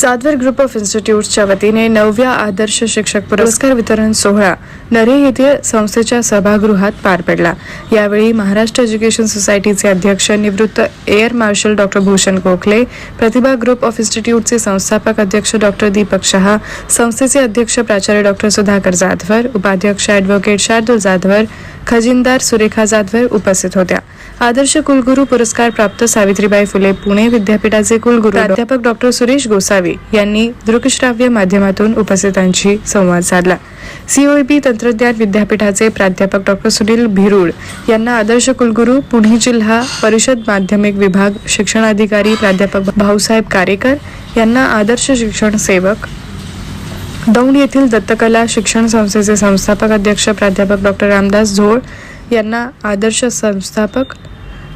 Jadhavar group of इन्स्टिट्यूटच्या वतीने नवव्या आदर्श शिक्षक पुरस्कार वितरण सोहळा नरे येथील संस्थेच्या सभागृहात पार पडला. यावेळी महाराष्ट्र एज्युकेशन सोसायटीचे अध्यक्ष निवृत्त air marshal doctor Bhushan Gokhale Pratibha group of इन्स्टिट्यूटचे संस्थापक अध्यक्ष डॉक्टर दीपक शहा संस्थेचे अध्यक्ष प्राचार्य डॉक्टर सुधाकर जाधवर उपाध्यक्ष ॲडव्होकेट शार्दुल जाधवर खजिनदार सुरेखा जाधवर उपस्थित होत्या. आदर्श कुलगुरू पुरस्कार प्राप्त सावित्रीबाई फुले पुणे विद्यापीठाचे कुलगुरू प्राध्यापक डॉक्टर सुरेश गोसावी यांनी दृकश्राव्य माध्यमातून उपस्थितांशी संवाद साधला. सीओईपी तंत्रज्ञान विद्यापीठाचे प्राध्यापक डॉक्टर सुनील भिरुड यांना आदर्श कुलगुरू पुणे जिल्हा परिषद माध्यमिक विभाग शिक्षणाधिकारी प्राध्यापक भाऊसाहेब कारेकर यांना आदर्श शिक्षण सेवक. दौंड येथील दत्तकला शिक्षण संस्थेचे संस्थापक अध्यक्ष प्राध्यापक डॉक्टर रामदास झोळ यांना आदर्श संस्थापक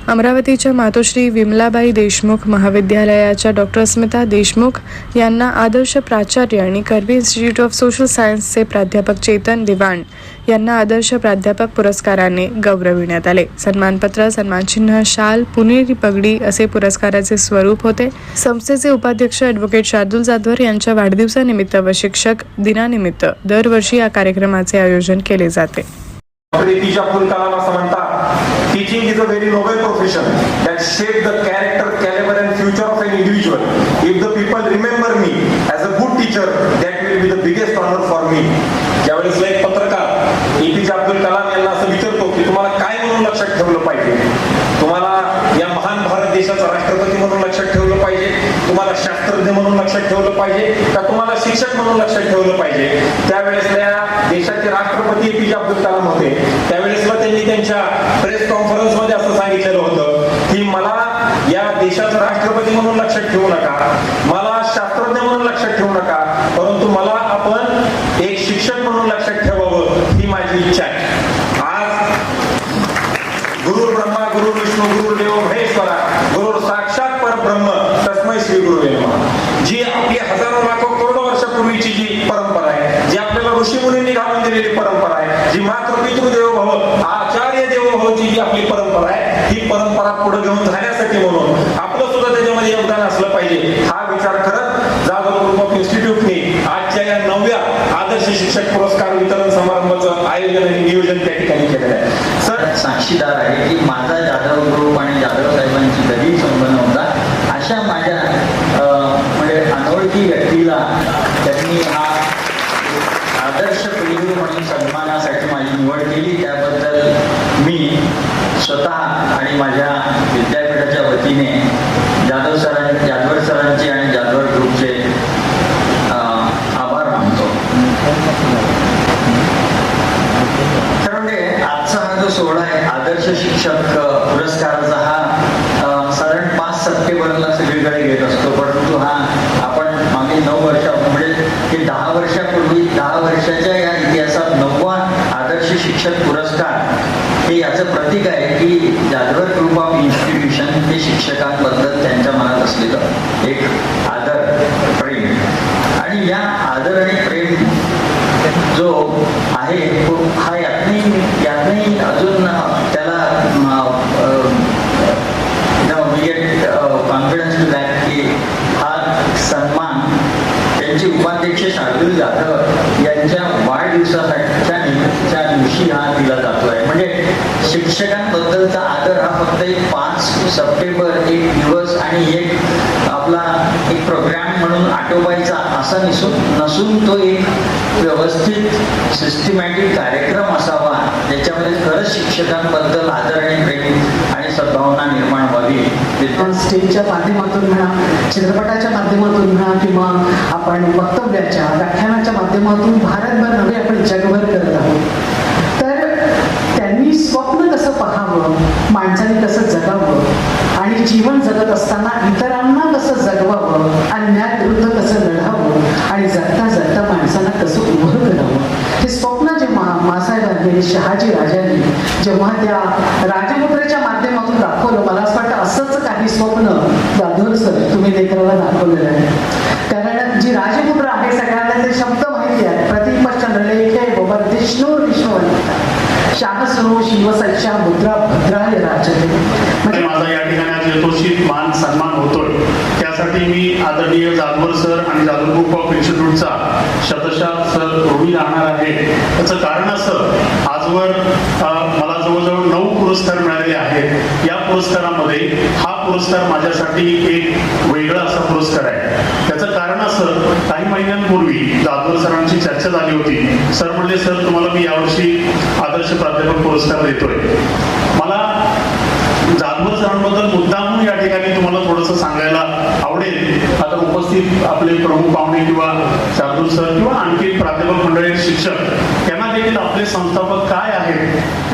अमरावतीच्या मातोश्री विमलाबाई देशमुख महाविद्यालयाच्या डॉक्टर स्मिता देशमुख यांना आदर्श प्राचार्य आणि कर्वी इन्स्टिट्यूट ऑफ सोशल सायन्सचे प्राध्यापक चेतन दिवाण यांना आदर्श प्राध्यापक पुरस्काराने गौरविण्यात आले. सन्मानपत्र सन्मानचिन्ह शाल पुणेरी पगडी असे पुरस्काराचे स्वरूप होते. संस्थेचे उपाध्यक्ष ॲडव्होकेट शार्दुल जाधवर यांच्या वाढदिवसानिमित्त व शिक्षक दिनानिमित्त दरवर्षी या कार्यक्रमाचे आयोजन केले जाते. प्रीतिशा एपीजे अब्दुल कलाम असं म्हणतात teaching is a very noble profession that shape the character caliber and future of an individual if the people remember me as a good teacher that will be the biggest honour for me ज्यावेळेस एक पत्रकार APJ Abdul Kalam यांना असं विचारतो की तुम्हाला काय म्हणून लक्षात ठेवलं पाहिजे तुम्हाला या महान भारत देशाचा राष्ट्रपती म्हणून लक्षात ठेवलं पाहिजे तुम्हाला शास्त्रज्ञ म्हणून लक्षात ठेवलं पाहिजे का तुम्हाला शिक्षक म्हणून लक्षात ठेवलं पाहिजे? त्यावेळेस त्या देशाचे राष्ट्रपती एपीजे अब्दुल कलाम होते. त्यावेळेसला त्यांनी त्यांच्या प्रेस कॉन्फरन्समध्ये असं सांगितलेलं होतं की मला या देशाचा राष्ट्रपती म्हणून लक्षात ठेवू नका मला शास्त्रज्ञ म्हणून लक्षात ठेवू नका परंतु मला आपण एक शिक्षक म्हणून लक्षात ठेवावं ही माझी इच्छा आहे. आज गुरु ब्रह्मा गुरु विष्णू गुरु देव दिलेली परंपरा आहे. जी मातृपितृ देव भव आचार्य देव भवची जी आपली परंपरा आहे ही परंपरा पुढे घेऊन जाण्यासाठी म्हणून आपलं सुद्धा त्याच्यामध्ये योगदान असलं पाहिजे. हा विचार करत जाधव ग्रुप ऑफ इन्स्टिट्यूटने आजच्या या नवव्या आदर्श शिक्षक पुरस्कार वितरण समारंभाचं आयोजन आणि नियोजन त्या ठिकाणी केलेलं आहे. सर साक्षीदार आहे की माझा जाधव ग्रुप आणि जाधव साहेबांची कधीही संबंध होता अशा माझ्या अं, म्हणजे अनोळखी व्यक्तीला त्यांनी हा आदर्श म्हणून सन्मानासाठी माझी निवड केली. त्याबद्दल मी स्वतः आणि माझ्या विद्यापीठाच्या वतीने जाधव सरां जाधवर सरांचे आणि जाधवर ग्रुपचे अं, आभार मानतो तर म्हणजे आजचा हा जो सोहळा आहे आदर्श शिक्षक अ, पुरस्काराचा हा अ, साधारण पाच सप्टेंबरला सगळीकडे घेत असतो परंतु हा आपण मागील नऊ वर्षा म्हणजे हे दहा वर्षापूर्वी दहा वर्षाच्या या इतिहासात नववा आदर्श शिक्षक पुरस्कार हे याचं प्रतीक आहे की जागृत ग्रुप ऑफ इन्स्टिट्यूशन हे शिक्षकांबद्दल त्यांच्या मनात असलेलं एक आदर प्रेम. आणि या आदर आणि प्रेम जो आहे तो हा यातनी यातनी अजून त्याला कॉन्फिडन्स टू दॅट की हा सन्मान त्यांचे उपाध्यक्ष शार्दुल जाधव यांच्या वाढदिवसासाठीच्या निमित्तच्या दिवशी हा दिला जातो आहे म्हणजे शिक्षकांबद्दलचा आदर हा फक्त एक पाच सप्टेंबर एक दिवस आणि एक आपला एक प्रोग्राम म्हणून आटोबायचा असा नसून नसून तो एक व्यवस्थित सिस्टमॅटिक कार्यक्रम असावा ज्याच्यामध्ये खरंच शिक्षकांबद्दल आदर आणि प्रेम आणि सद्भावना निर्माण व्हावी. आपण स्टेजच्या माध्यमातून म्हणा चित्रपटाच्या माध्यमातून म्हणा किंवा आपण वक्तव्याच्या व्याख्यानाच्या माध्यमातून भारतभर नव्हे आपण जगभर करत आहोत. त्यांनी स्वप्न कसं पाहावं माणसाने कसं जगावं आणि जीवन जगत असताना इतरांना कसं जगवावं अन्याय विरुद्ध कसं लढावं आणि जगता जगता माणसांना कसं उभं करावं? हे स्वप्न जे मासाहेबांनी शहाजी राजांनी जेव्हा त्या राजमुद्रेच्या माध्यमातून दाखवलं मला असं वाटतं असंच काही स्वप्न जाधव सर तुम्ही लेकराला दाखवलेलं आहे. कारण जी राजमुद्रा आहे सगळ्यांना ते शब्द माहिती आहे. प्रतिपश्चंद्र लेखे बाबा विष्णू विष्णू शाहसो शिवसच्या मुद्रा भद्राय राजते म्हणजे माझा या ठिकाणी आज यथोचित मान सन्मान होतोय. त्यासाठी मी आदरणीय जाधवर सर आणि जाधव ग्रुप ऑफ इन्स्टिट्यूटचा शतशा सर ऋणी राहणार आहे. त्याचं कारण असं आजवर मला जवळजवळ नऊ पुरस्कार मिळाले आहेत. या पुरस्कारामध्ये हा पुरस्कार माझ्यासाठी एक वेगळा असा सर काही महिन्यांपूर्वी जाधवर सरांची चर्चा झाली होती. सर म्हणले सर तुम्हाला मी यावर्षी आदर्श प्राध्यापक पुरस्कार देतोय. मला जाधव सरांबद्दल मुद्दामून या ठिकाणी तुम्हाला थोडंसं सांगायला आवडेल. आता उपस्थित आपले प्रमुख पाहुणे किंवा शार्दूल सर किंवा आणखी प्राध्यापक मंडळी शिक्षक त्यांना देखील आपले संस्थापक काय आहेत